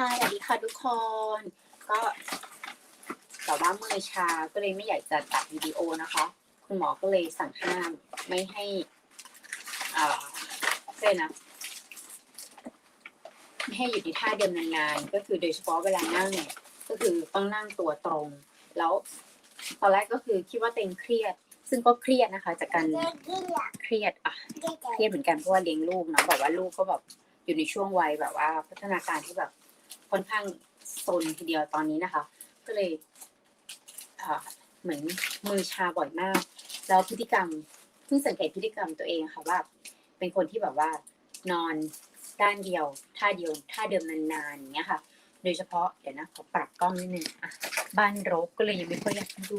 ค่ะสวัสดีค่ะทุกคน ก็แต่ว่ามือชาก็เลยไม่อยากจะตัดวิดีโอนะคะ คุณหมอก็เลยสั่งห้ามไม่ให้อ่าเส้นนะไม่ให้อยู่ในท่าเดิมนานๆ ก็คือโดยเฉพาะเวลานั่งเนี่ยก็คือต้องนั่งตัวตรง แล้วตอนแรกก็คือคิดว่าเต็งเครียด ซึ่งก็เครียดนะคะ จากการเครียดอะเครียดเหมือนกันเพราะว่าเลี้ยงลูกเนาะแบบว่าลูกก็แบบอยู่ในช่วงวัยแบบว่าพัฒนาการที่แบบ ค่อนข้างซนทีเดียวตอนนี้นะคะ ก็เลยเหมือนมือชาบ่อยมาก แล้วพฤติกรรมเพิ่งสังเกตพฤติกรรมตัวเองค่ะว่า เป็นคนที่แบบว่านอนด้านเดียวท่าเดียวท่าเดิมนานๆอย่างเงี้ยค่ะ โดยเฉพาะเดี๋ยวนะขอปรับกล้องนิดนึงอะบ้านรกก็เลยยังไม่ค่อยอยากดู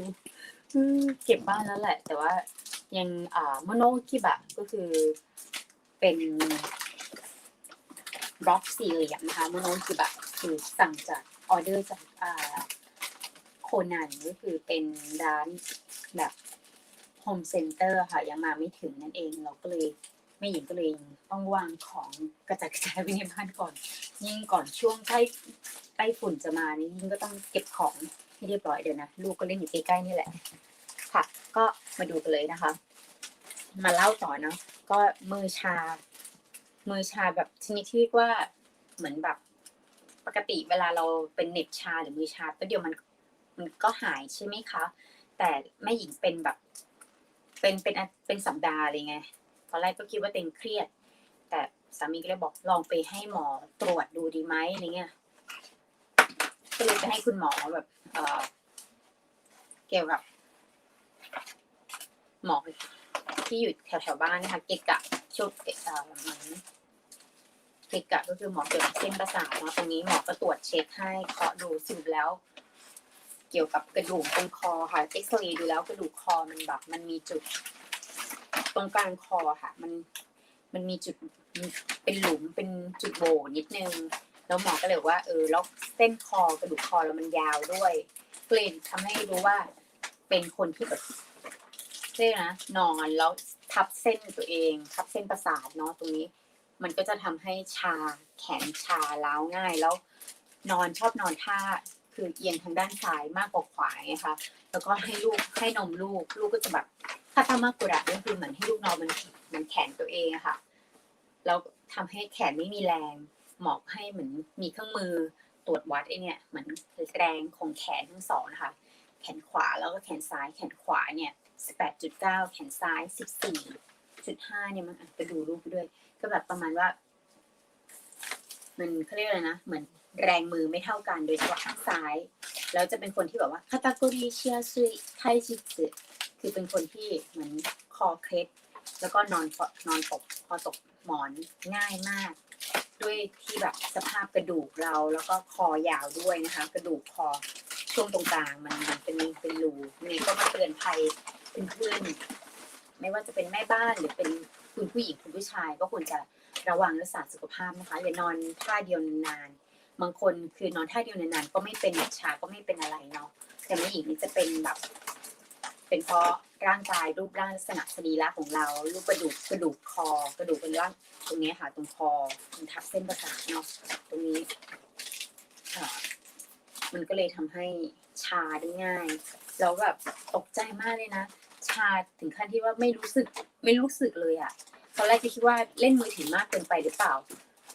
เก็บบ้านแล้วแหละ แต่ว่ายังอ่ามโนคิบะก็คือเป็น บล็อกสี่เหลี่ยมนะคะโมโนคิบะคือสั่งจากออเดอร์จากอ่าโคนันก็คือเป็นร้านแบบโฮมเซ็นเตอร์ค่ะยังมาไม่ถึงนั่นเองเราก็เลยแม่หญิงก็เลยต้องวางของกระจัดกระจายไว้ในบ้านก่อน ยิ่งก่อนช่วงใกล้ใกล้ฝุ่นจะมานี่ยิ่งก็ต้องเก็บของให้เรียบร้อยเดี๋ยวนะลูกก็เล่นอยู่ใกล้ๆนี่แหละ ค่ะ ก็มาดูกันเลยนะคะ มาเล่าต่อเนาะก็มือชา มือชาแบบชนิดที่เรียกว่าเหมือนแบบปกติเวลาเราเป็นเน็บชาหรือมือชาก็เดียวมันมันก็หายใช่ไหมคะ แต่แม่หญิงเป็นแบบ เป็นเป็นเป็นสัปดาห์เลยไงตอนแรกก็คิดว่าเต็งเครียด แต่สามีก็เลยบอกลองไปให้หมอตรวจดูดีไหมอะไรเงี้ยก็เลยไปให้คุณหมอแบบเออเกี่ยวกับหมอที่อยู่แถวแถวๆบ้านนะคะเกกะชุดเอ่อเหมือน เกกะก็คือหมอเกี่ยวกับเส้นประสาทเนาะตรงนี้หมอก็ตรวจเช็คให้เคาะดูสรุปแล้ว เกี่ยวกับกระดูกตรงคอค่ะเอ็กซเรย์ดูแล้วกระดูกคอมันแบบมันมีจุด ตรงกลางคอค่ะ มันมันมีจุดเป็นหลุมเป็นจุดโหว่นิดนึง แล้วหมอก็เลยบอกว่า เออแล้วเส้นคอกระดูกคอแล้วมันยาวด้วยเก็เลยทำให้รู้ว่า เป็นคนที่แบบเรียกนะนอนแล้วทับเส้นตัวเอง ทับเส้นประสาทเนาะตรงนี้ มันก็จะทำให้ชาแขนชาล้าวง่ายแล้ว นอนชอบนอนท่าคือเอียงทางด้านซ้ายมากกว่าขวาไงคะแล้วก็ให้ลูกให้นมลูก ลูกก็จะแบบถ้าทามากกุระก็คือเหมือนให้ลูกนอนมันมันแขนตัวเองอะค่ะแล้วทำให้แขนไม่มีแรงหมอกให้เหมือนมีเครื่องมือตรวจวัดไอเนี่ยเหมือนแรงของแขนทั้งสองนะคะแขนขวาแล้วก็แขนซ้ายแขนขวาเนี่ย18.9 แขนซ้าย 14.5เนี่ยมันอาจจะดูรูปด้วย ก็แบบประมาณว่า มันเขาเรียกอะไรนะ เหมือนแรงมือไม่เท่ากันโดยเฉพาะข้างซ้าย แล้วจะเป็นคนที่แบบว่าคาตาโกริเชียซุยไทจิสึคือเป็นคนที่เหมือนคอเคล็ดแล้วก็นอนพอนอนตกพอตกหมอนง่ายมาก ด้วยที่แบบสภาพกระดูกเราแล้วก็คอยาวด้วยนะคะ กระดูกคอช่วงตรงกลางมันมันเป็นเป็นรูนี่ก็มาเตือนภัยเพื่อนๆไม่ว่าจะเป็นแม่บ้านหรือเป็น คุณผู้หญิงคุณผู้ชายก็ควรจะระวังรักษาสุขภาพนะคะอย่านอนท่าเดียวนานๆบางคนคือนอนท่าเดียวนานๆก็ไม่เป็นชาก็ไม่เป็นอะไรเนาะแต่แม่หญิงนี่จะเป็นแบบ เป็นเพราะร่างกายรูปร่างลักษณะสรีระของเรารูปกระดูกกระดูกคอ กระดูกเป็นร่างตรงนี้ค่ะตรงคอมันทับเส้นประสาทเนาะตรงนี้มันก็เลยทำให้ชาได้ง่ายแล้วแบบตกใจมากเลยนะ ชาถึงขั้นที่ว่าไม่รู้สึกไม่รู้สึกเลยอะตอนแรกจะคิดว่าเล่นมือถือมากเกินไปหรือเปล่า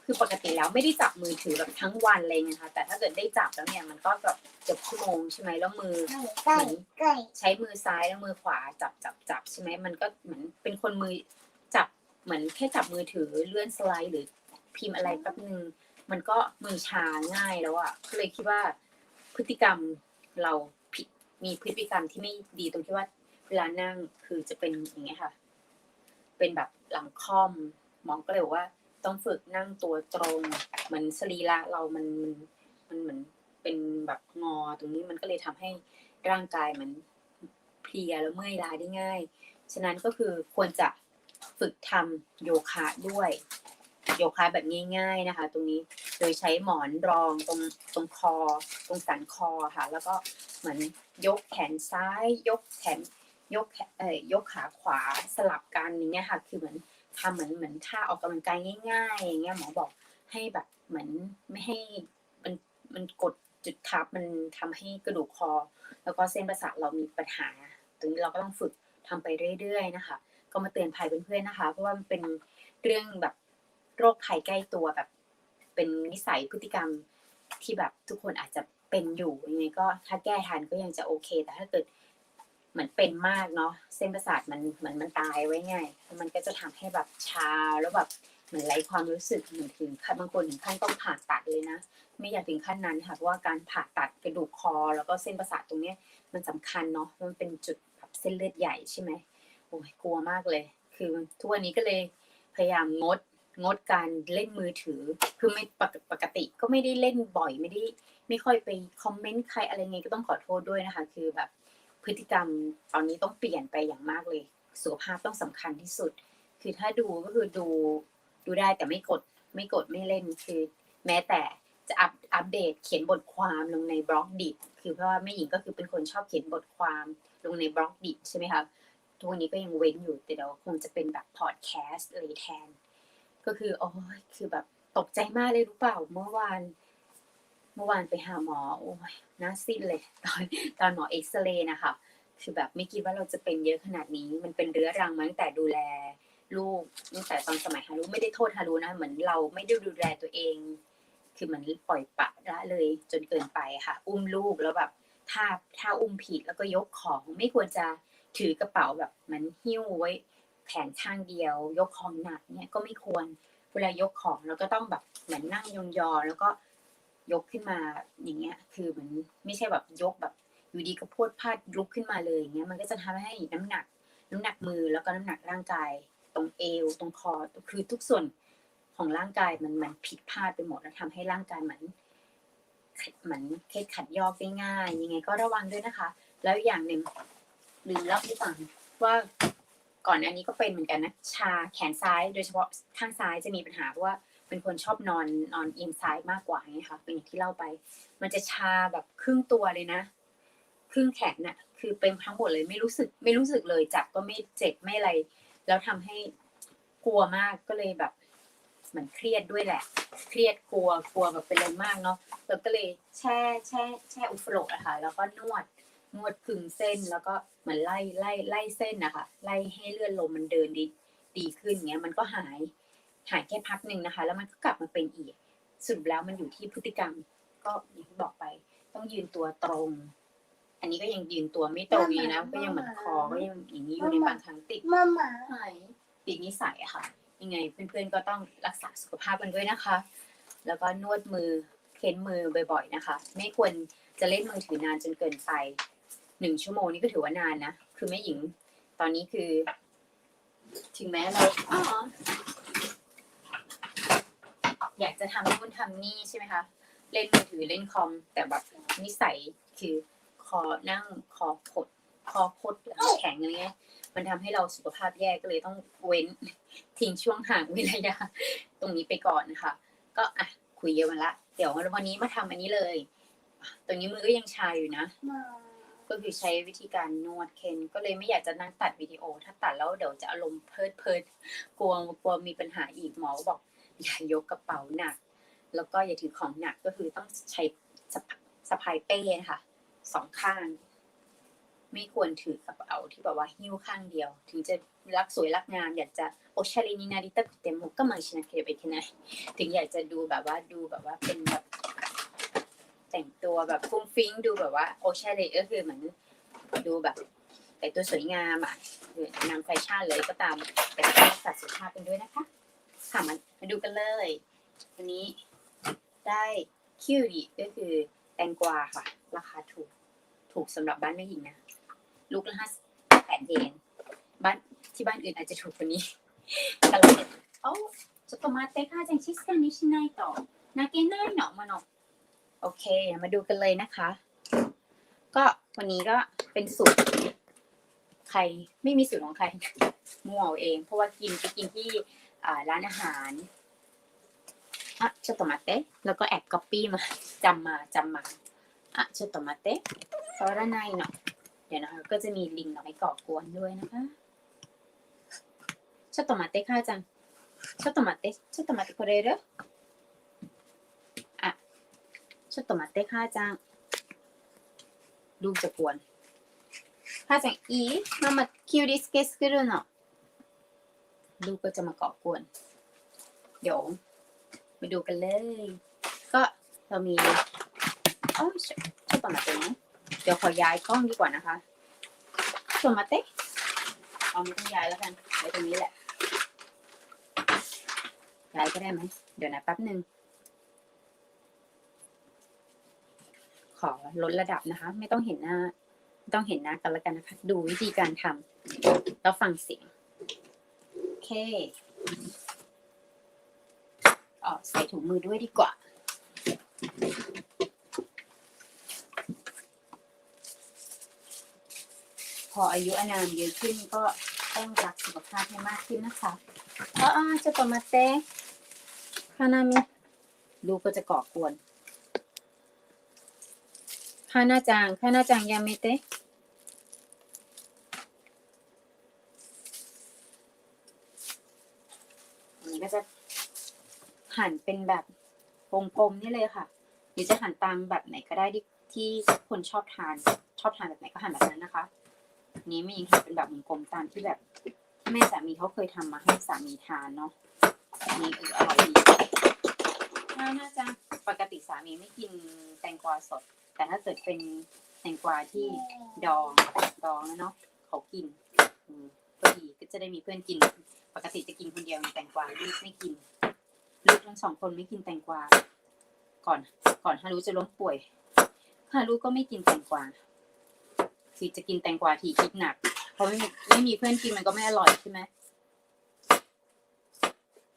คือปกติแล้วไม่ได้จับมือถือแบบทั้งวันเลยนะคะแต่ถ้าเกิดได้จับแล้วเนี่ยมันก็แบบเกือบชั่วโมงใช่ไหมแล้วมือใกล้ใกล้ใช้มือซ้ายแล้วมือขวาจับจับจับใช่ไหมมันก็เหมือนเป็นคนมือจับเหมือนแค่จับมือถือเลื่อนสไลด์หรือพิมพ์อะไรแป๊บนึงมันก็มือชาง่ายแล้วอะ่ะก็เลยคิดว่าพฤติกรรมเราผิดมีพฤติกรรมที่ไม่ดีตรงที่ว่า เวลานั่งคือจะเป็นอย่างเงี้ยค่ะ เป็นแบบหลังค่อมหมอก็เลยบอกว่า ต้องฝึกนั่งตัวตรงเหมือนสรีระเรามันมันเหมือนเป็นแบบงอตรงนี้มันก็เลยทำให้ร่างกายมันเพลียแล้วเมื่อยล้าได้ง่าย ฉะนั้นก็คือควรจะฝึกทำโยคะด้วย โยคะแบบง่าย ๆนะคะ ตรงนี้โดยใช้หมอนรองตรงตรงคอ ตรงสันคอค่ะ แล้วก็เหมือนยกแขนซ้าย ยกแขน ยกเอ่ยยกขาขวาสลับกันอย่างเงี้ยค่ะ คือเหมือนทำเหมือนเหมือนท่าออกกำลังกายง่ายๆ อย่างเงี้ยหมอบอกให้แบบเหมือนไม่ให้มันมันกดจุดทับมันทำให้กระดูกคอ แล้วก็เส้นประสาทเรามีปัญหา ตรงนี้เราก็ต้องฝึกทำไปเรื่อยๆนะคะ ก็มาเตือนภัยเพื่อนๆนะคะ เพราะว่ามันเป็นเรื่องแบบโรคภัยใกล้ตัวแบบ เป็นนิสัยพฤติกรรมที่แบบทุกคนอาจจะเป็นอยู่ยังไงก็ถ้าแก้ทันก็ยังจะโอเค แต่ถ้าเกิด มือนเป็นมากเนาะเส้นประสาทมันเหมือนมันตายไว้ไงมันก็จะทำให้แบบชาแล้วแบบเหมือนไร้ความรู้สึกเหมือนถึงขั้นบางคนถึงขั้นต้องผ่าตัดเลยนะไม่อยากถึงขั้นนั้นค่ะเพราะว่าการผ่าตัดกระดูกคอ แล้วก็เส้นประสาทตรงเนี้ยมันสำคัญเนาะมันเป็นจุดแบบเส้นเลือดใหญ่ใช่ไหมโอ้ยกลัวมากเลย คือทุกวันนี้ก็เลยพยายามงดงดการเล่นมือถือ คือไม่ปกปกติก็ไม่ได้เล่นบ่อยไม่ได้ไม่ค่อยไปคอมเมนต์ใครอะไรเงี้ยก็ต้องขอโทษด้วยนะคะ คือแบบ พฤติกรรมตอนนี้ต้องเปลี่ยนไปอย่างมากเลย สุขภาพต้องสำคัญที่สุด คือถ้าดูก็คือดูดูได้แต่ไม่กดไม่กดไม่เล่นคือ แม้แต่จะอัปอัปเดตเขียนบทความลงในบล็อกดิบคือเพราะว่าแม่หญิงก็คือเป็นคนชอบเขียนบทความลงในบล็อกดิบใช่ไหมคะทุกวันนี้ก็ยังเว้นอยู่แต่เดี๋ยวคงจะเป็นแบบพอดแคสต์เลยแทน ก็คือโอ้ยคือแบบตกใจมากเลยรู้เปล่าเมื่อวาน เมื่อวานไปหาหมอ โอ้ยน่าสิ้นเลย ตอนตอนหมอเอ็กซเรย์นะคะ คือแบบไม่คิดว่าเราจะเป็นเยอะขนาดนี้ มันเป็นเรื้อรังมาตั้งแต่ดูแลลูกตั้งแต่ตอนสมัยฮารุไม่ได้โทษฮารุนะ เหมือนเราไม่ได้ดูแลตัวเอง คือเหมือนปล่อยปะละเลยจนเกินไปค่ะ อุ้มลูกแล้วแบบถ้าถ้าอุ้มผิดแล้วก็ยกของไม่ควรจะถือกระเป๋าแบบเหมันหิ้วไว้แขนข้างเดียว ยกของหนักเนี่ยก็ไม่ควร เวลายกของเราก็ต้องแบบเหมือนนั่งยองๆแล้วก็ ยกขึ้นมาอย่างเงี้ย คือเหมือนไม่ใช่แบบยกแบบอยู่ดีก็พรวดพลาดลุกขึ้นมาเลยอย่างเงี้ยมันก็จะทำให้น้ำหนัก น้ำหนักมือแล้วก็น้ำหนักร่างกาย ตรงเอวตรงคอคือทุกส่วนของร่างกายมันมันผิดพลาดไปหมดแล้วทำให้ร่างกายเหมือนเหมือนเคล็ดขัดยอกได้ง่ายยังไง ก็ระวังด้วยนะคะ แล้วอย่างหนึ่งลืมเล่าให้ฟังว่าก่อนอันนี้ก็เป็นเหมือนกันนะชาแขนซ้ายโดยเฉพาะข้างซ้ายจะมีปัญหาเพราะว่า เป็นคนชอบนอนนอนอียงซ้ายมากกว่าไงคะเป็นอย่างที่เล่าไป มันจะชาแบบครึ่งตัวเลยนะ ครึ่งแขนน่ะ คือเป็นทั้งหมดเลยไม่รู้สึกไม่รู้สึกเลยจับก็ไม่เจ็บไม่อะไร แล้วทำให้กลัวมากก็เลยแบบเหมือนเครียดด้วยแหละ เครียดกลัวกลัวแบบเป็นอะไรมากเนาะเราก็เลยแช่แช่แช่อุฟโรกอะค่ะ แล้วก็นวดนวดคึงเส้นแล้วก็เหมือนไล่ไล่ไล่เส้นนะคะไล่ให้เลือดลมมันเดินดีดีขึ้นเงี้ยมันก็หาย หายแค่พักหนึ่งนะคะ แล้วมันก็กลับมาเป็นอีกสรุปแล้วมันอยู่ที่พฤติกรรม ก็อย่างที่บอกไป ต้องยืนตัวตรง อันนี้ก็ยังยืนตัวไม่ตรงอยู่นะก็ยังเหมือนคอก็ยังอย่างนี้อยู่ในบางครั้งติดมาม่าหายติดนิสัยอะค่ะ ยังไงเพื่อนๆก็ต้องรักษาสุขภาพกันด้วยนะคะ แล้วก็นวดมือเค้นมือบ่อย ๆนะคะ ไม่ควรจะเล่นมือถือนานจนเกินไปหนึ่งชั่วโมงนี่ก็ถือว่านานนะคือแม่หญิง ตอนนี้คือ ถึงแม้เราอ๋อ อยากจะทำนู่นทำนี่ใช่ไหมคะ เล่นมือถือเล่นคอม แต่แบบนิสัยคือคอนั่งคอขดคอคดหลังแข็งอะไรเงี้ย มันทำให้เราสุขภาพแย่ก็เลยต้องเว้นทิ้งช่วงห่างเวลายาตรงนี้ไปก่อนนะคะ ก็อะคุยเยอะมาละ เดี๋ยววันนี้มาทำอันนี้เลยอะตรงนี้มือก็ยังชาอยู่นะมาก็คือใช้วิธีการนวดเคนก็เลยไม่อยากจะนั่งตัดวิดีโอ ถ้าตัดแล้วเดี๋ยวจะอารมณ์เพลิดเพลินกลัวกลัวมีปัญหาอีกหมอก็บอก อย่ายกกระเป๋าหนัก แล้วก็อย่าถือของหนักก็คือต้องใช้สะพายเป้นะคะสองข้าง ไม่ควรถือกระเป๋าที่แบบว่าหิ้วข้างเดียว ถึงจะรักสวยรักงาม อยากจะโอชาลินินาริตะเตมุก็มาชนาเคเบทนถึงอยากจะดูแบบว่าดูแบบว่าเป็นแบบแต่งตัวแบบฟุ้งฟิ้งดูแบบว่าโอชาเลก็คือเหมือนดูแบบ แต่ตัวสวยงามอะหรือนางแฟชั่นเลยก็ตามแต่ก็ต้องรักษาสุขภาพกันด้วยนะคะ ค่ะมามาดูกันเลยวันนี้ได้คิวดีก็คือแตงกวาค่ะ ราคาถูก ถูกสำหรับบ้านแม่หญิงนะ ลูกละห้าแปดเยนบ้านที่บ้านอื่นอาจจะถูกกว่านี้ แต่เราเนี่ยโอ้ちょっと待って母ちゃん静かにしないと泣けないのมาのโอเค มาดูกันเลยนะคะ ก็วันนี้ก็เป็นสูตร ใครไม่มีสูตรของใคร มั่วเอาเอง เพราะว่ากินไปกินที่อ่า ร้านอาหารอ่ะちょっと待ってแล้วก็แอบก๊อปปี้มาจำมาจำมาอ่ะちょっと待ってเพราะด้านในเนาะเดี๋ยวนะคะ ก็จะมีลิงก์เอาไว้ก่อกวนด้วยนะคะちょっと待ってค่ะจังちょっと待ってちょっと待ってこれいるあ ちょっと待って母ちゃんลูกจะกวน母ちゃんいいママキュウリスケ作るの ลูกก็จะมาเกาะกวนเดี๋ยวไปดูกันเลย ก็เรามีอ้อช่วยปมาเต้เดี๋ยวขอย้ายกล้องดีกว่านะคะส่วนมาเต้เอาไม่ต้องย้ายแล้วกันไว้ตรงนี้แหละย้ายก็ได้ไหมเดี๋ยวนะแป๊บหนึ่งขอลดระดับนะคะ ไม่ต้องเห็นหน้า ไม่ต้องเห็นหน้ากันแล้วกันนะคะ ดูวิธีการทำแล้วฟังเสียง อเคอ๋อใส่ถุงมือด้วยดีกว่า พออายุอานามเยอะขึ้นก็ต้องรักสุขภาพให้มากขึ้นนะคะอ๋อจะต่อมาเต้คานามิลูกก็จะก่อกวนคานาจังคานาจังยาเมเตะอันนี้ ก็จะหั่นเป็นแบบกลมๆนี่เลยค่ะ หรือจะหั่นตามแบบไหนก็ได้ที่ที่คนชอบทาน ชอบทานแบบไหนก็หั่นแบบนั้นนะคะ นี้ไม่ยิงหั่นเป็นแบบวงกลมตามที่แบบแม่สามีเขาเคยทำมาให้สามีทานเนาะนนี้เอออร่อยดีน่าน่าจะปกติสามีไม่กินแตงกวาสด แต่ถ้าเกิดเป็นแตงกวาที่ดองดองแล้วเนาะเขากินก็ดีก็จะได้มีเพื่อนกิน ปกติจะกินคนเดียวแตงกวาลูกไม่กิน ลูกทั้งสองคนไม่กินแตงกวา ก่อน ก่อนฮารุจะล้มป่วยฮารุก็ไม่กินแตงกวาคือจะกินแตงกวาทีคิดหนัก เพราะไม่มีไม่มีเพื่อนกินมันก็ไม่อร่อยใช่ไหม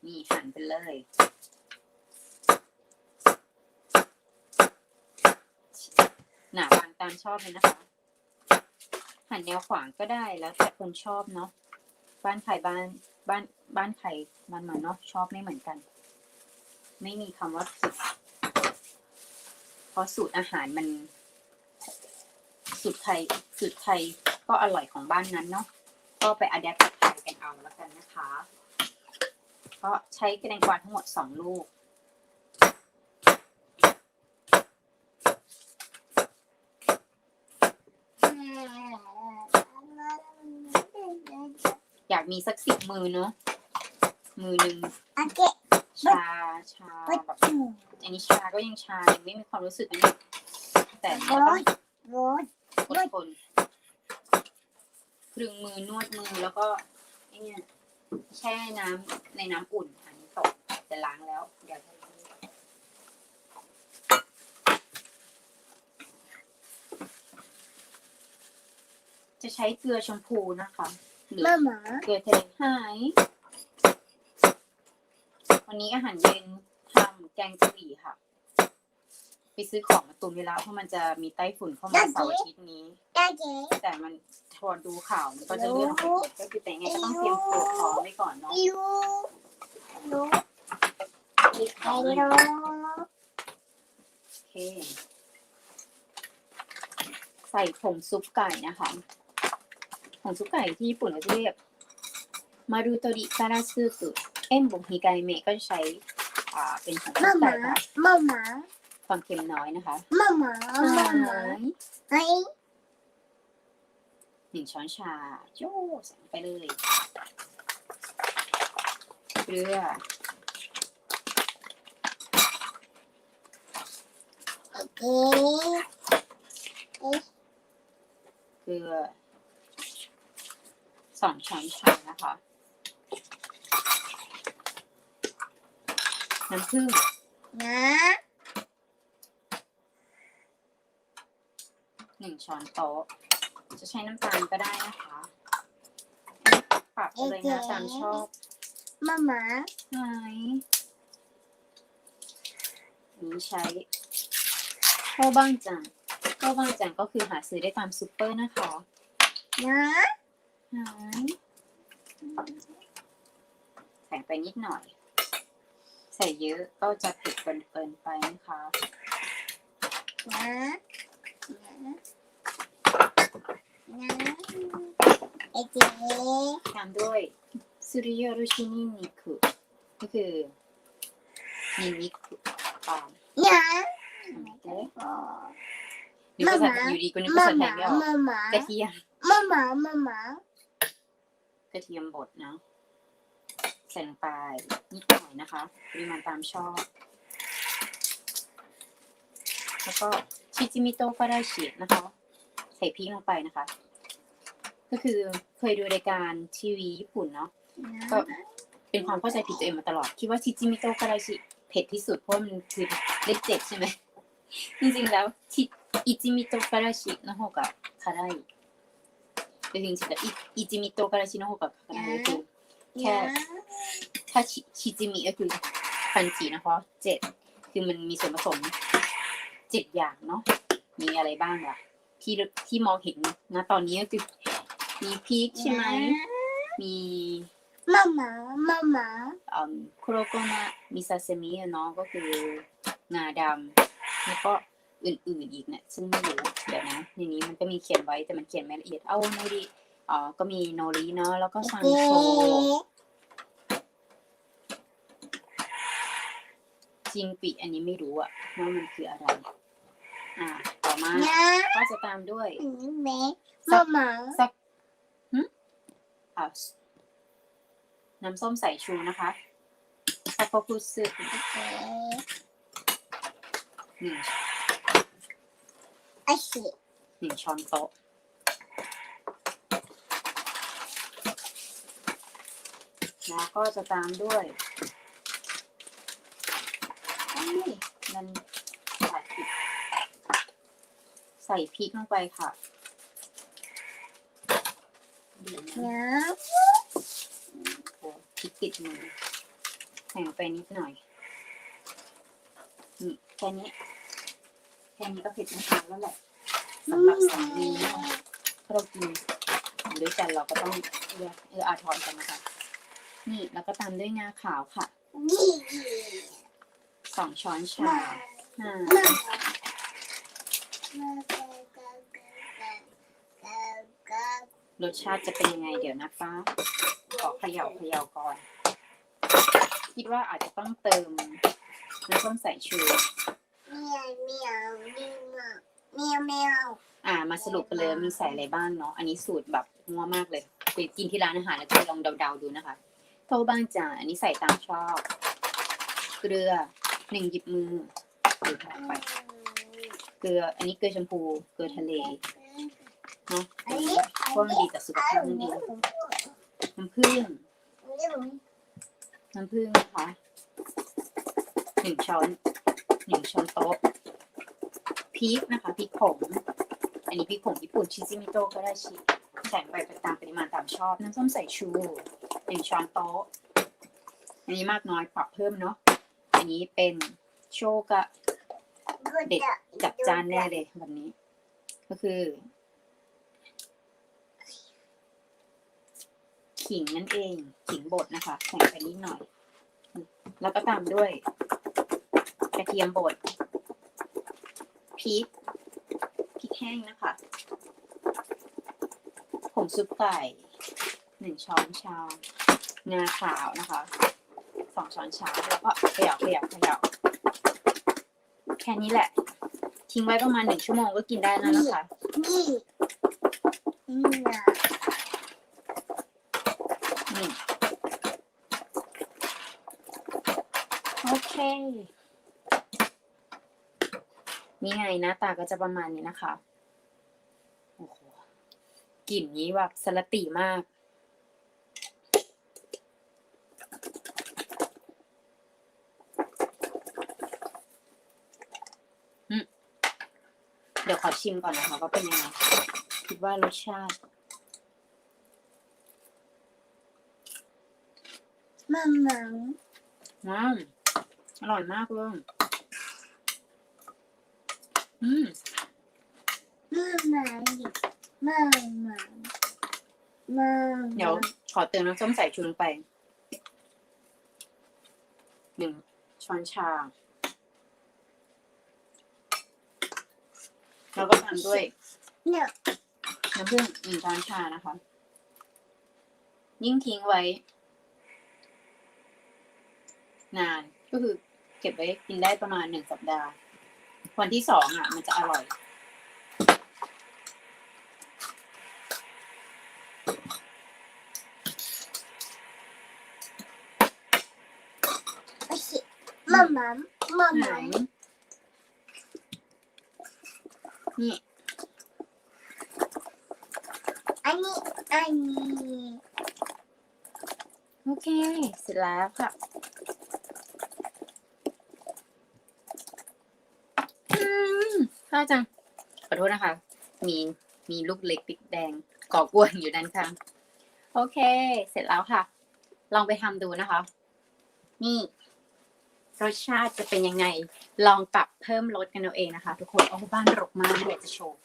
นี่หั่นไปเลยหนาบางตามชอบเลยนะคะ หั่นแนวขวางก็ได้แล้วแต่คนชอบเนาะบ้านใครบ้าน บ้านบ้านใครมันมันเนาะชอบไม่เหมือนกัน ไม่มีคำว่าสุดเพราะสูตรอาหารมัน สูตรไทยสูตรไทยก็อร่อยของบ้านนั้นเนาะก็ไปอัดแอปกับไทยกันเอาแล้วกันนะคะก็ใช้แตงกวาทั้งหมดสองลูก อยาก มีสักสิบมือเนาะมือหนึ่ง Oke, ชาชาแบบ betul. อันนี้ชาก็ยังชายังไม่มีความรู้สึกอันนี้แต่ก็ต้อง Good. อดทนครึงมือนวดมือแล้วก็ไอ้เนี่ยแช่น้ำในน้ำอุ่นอันนี้ตกจะล้างแล้ว เดี๋ยวจะล้างจะใช้เกลือชมพูนะคะ หรือ Mama, เกลือทะเลหาย วันนี้อาหารเย็นทำแกงกะหรี่ค่ะ ไปซื้อของมาตุนไว้แล้วเพราะมันจะมีไต้ฝุ่นเข้ามาเสาร์อาทิตย์นี้ Daddy. แต่มันทวนดูข่าวมันก็จะเรื่องของเด็กก็คือแต่ยังไงก็ต้องเตรียมตัวพร้อมไว้ก่อนเนาะ You. Hello. รีบพร้อม Hello. โอเค ใส่ผงซุปไก่นะคะ ผงซุปไก่ที่ญี่ปุ่นเขาจะเรียกมารุโตริคาราซูปุเอ็มบุฮิไกเมะก็จะใช้อ่าเป็นผงซุปไก่ค่ะ Mama. Mama. ความเค็มน้อยนะคะ Mama. Mama. Hai. หนึ่งช้อนชาโจ้ใส่ลงไปเลยเกลือ Okay. เกลือ สองช้อนชานะคะ น้ำผึ้ง Nah. หนึ่งช้อนโต๊ะ จะใช้น้ำตาลก็ได้นะคะ ปรับเลยนะตามชอบ Mama. ไหนนี้ใช้โคบ้างจังโคบ้างจังก็คือหาซื้อได้ตามซูเปอร์นะคะ Nah. หาย ใส่ไปนิดหน่อย ใส่เยอะก็จะติดเปินๆไปนะคะนะนะนะไอเจ๊ตามด้วยสุริโยรุชินีนิคุก็คือนิมิคุปามนะหรือภาษาอยู่ดีก็นึกภาาไทยไม่อกระเทียมมามามามา ระเทียมบดนะใส่ลงไปนิดหน่อยนะคะปริมาณตามชอบ แล้วก็ชิจิมิโตะก็ได้ฉีดนะคะ ใส่พริกลงไปนะคะ ก็คือเคยดูรายการทีวีญี่ปุ่นเนาะก็เป็นความเข้าใจผิดตัวเองมาตลอด คิดว่าชิจิมิโตะก็ได้ฉีเผ็ดที่สุดเพราะมันคือเล็ขเจ็บใช่ไหมจริงๆแล้วชิอิจิมิโตะก็ได้ฉีดนะฮะกับคได ริงๆแล้วอิอิจิมิโตะからしの方が辛いก็คือ แค่ ถ้าชิชิจิมิก็คือพันจีนะคะเจ็ดคือมันมีส่วนผสมเจ็ดอย่างเนาะมีอะไรบ้างล่ะ ที่ที่มองเห็นนะตอนนี้ก็คือมีพริกใช่ไหมมี 妈妈妈妈 อืมโคโรโกนะมิซาเซมิอะเนาะก็คืองาดำแล้วก็ อื่นๆอีกเนี่ยซึ่งไม่รู้เดี๋ยวนะในนี้มันก็มีเขียนไว้แต่มันเขียนไม่ละเอียดเอาไม่ดีอ๋อก็มีโนรีเนาะแล้วก็ซังโชจิงปิอันนี้ไม่รู้อะว่ามันคืออะไร อ่า ต่อมาก็จะตามด้วยสักสักหึอ่าน้ำส้มใสาชูนะคะสักพอคุสึหนึ่ง โอเคหนึ่งช้อนโต๊ะแล้วก็จะตามด้วยนั่นใส่พริกใส่พริกลงไปค่ะเนื้อพริกติดมือแห่งไปนิดหน่อย นี่แค่นี้ แค่นี้ก็เผ็ดนะคะแล้วแหละสำหรับสามีนห้เรากินด้วยกันเราก็ต้องเอือเอาทอกันนะคะ นี่แล้วก็ตามด้วยงาขาวค่ะสองช้อนชาอ่รสชาติจะเป็นยังไงเดี๋ยวนะคะขอเขย่าเขย่าก่อน คิดว่าอาจจะต้องเติมน้ำส้มสายชู เมียวเมียวเมียวเมียวเมียวอ่า มาสรุปกันเลยมีใส่อะไรบ้างเนาะอันนี้สูตรแบบง่วมากเลยไปกินที่ร้านอาหารแล้วจะลองเดาๆดูนะคะโทบางจ่าอันนี้ใส่ตามชอบ เกลือหนึ่งหยิบมือหยิบไปเกลือ อันนี้เกลือชมพูเกลือทะเลเนาะพวกมันดีต่อสุขภาพนั่นเองน้ำผึ้งน้ำผึ้งนะคะหนึ่งช้อน หนึ่งช้อนโต๊ะพริกนะคะพริกผง อันนี้พริกผงญี่ปุ่นชิซิมิโตะก็ได้ชิใส่ไปตามปริมาณตามชอบ น้ำส้มสายชูหนึ่งช้อนโต๊ะ อันนี้มากน้อยปรับเพิ่มเนาะ อันนี้เป็นโชกะเด็ดจับจานแน่เลยแบบนี้ ก็คือ ขิงนั่นเอง ขิงบดนะคะใส่ไปนิดหน่อย แล้วก็ตามด้วย กระเทียมบดพริกพริกแห้งนะคะผงซุปไก่หนึ่งช้อนชางาขาวนะคะสองช้อนชาแล้วก็เปีย่เปีย่เปีย่แค่นี้แหละ ทิ้งไว้ประมาณหนึ่งชั่วโมงก็กินได้แล้วนะคะ นี่นี่นะนี่ โอเค นี่ไงหน้าตาก็จะประมาณนี้นะคะโอ้โหกลิ่นนี้แบบสลัดตีมากอืมเดี๋ยวขอชิมก่อนนะคะว่าเป็นยังไง คิดว่ารสชาติ妈妈ว้าวอร่อยมากเลย อืมื่อไหร่เมื่อไเมื่อเดี๋ยวขอเติมน้ำส้มสายชูลไปหนึ่งช้อนชา แล้วก็ทำด้วยเนี่ยน้ำผึ้งหนึ่งช้อนชานะคะ ยิ่งทิ้งไว้ นานก็คือเก็บไว้กินได้ประมาณหนึ่งสัปดาห์ วันที่สองอะ มันจะอร่อยโอเคมามามาไหนมานี่ อันนี้ อันนี้ โอเค เสร็จแล้วค่ะอื มข้าจัง ขอโทษนะคะ มีมีลูกเล็กติดแดงก่อกวนอยู่ด้านข้างโอเค เสร็จแล้วค่ะ ลองไปทำดูนะคะ นี่ รสชาติจะเป็นยังไง ลองปรับเพิ่มรสกันเอาเองนะคะ ทุกคนโอ้บ้านรกมากอยากจะโชว์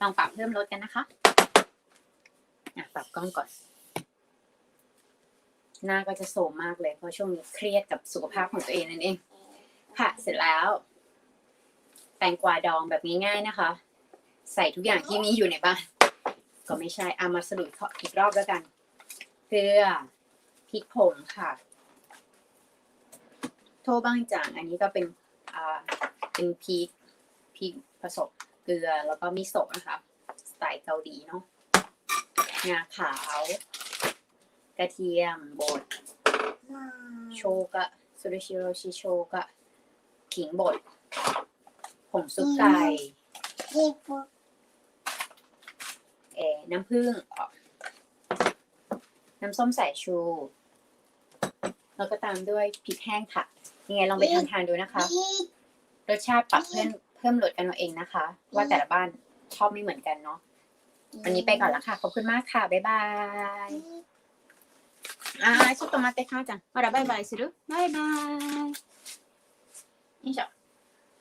ลองปรับเพิ่มรสกันนะคะอะปรับกล้องก่อน หน้าก็จะโสมมากเลยเพราะช่วงนี้เครียดกับสุขภาพของตัวเองนั่นเอง ค่ะ เสร็จแล้ว ตงกวาดองแบบง่ายๆนะคะ ใส่ทุกอย่างที่มีอยู่ในบ้าน ก็ไม่ใช่เอามาสรุปอีกรอบแล้วกัน เกลือพริกผงค่ะ โทบางจางอันนี้ก็เป็นอ่าเป็นพริกพริกผสมเกลือแล้วก็มิโซะนะคะสไตล์เกาหลีเนาะงาขาว กระเทียมบดมาโชกะซูริชิโรชิโชกะขิงบดผ งซุปไก่ เก็บ เออน้ำผึ้งออกน้ำส้มสายชู แล้วก็ตามด้วยพริกแห้งค่ะ ยังไงลองไปทำทานดูนะคะ อีก รสชาติปรับเพิ่มเพิ่มรสกันเอาเองนะคะ ว่าแต่ละบ้านชอบไม่เหมือนกันเนาะวันนี้ไปก่อนละค่ะ ขอบคุณมากค่ะ บ๊ายบาย อ่าちょっと待って母ちゃんほらバイバイするバイバイนี่จ้ะ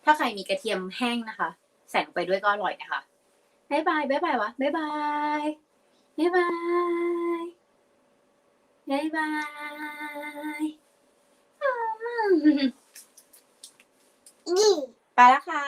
ถ้าใครมีกระเทียมแห้งนะคะ ใส่ลงไปด้วยก็อร่อยนะคะบายบายบายบายวะบายบายบายบายบายบายอืมอีกไปแล้วค่ะ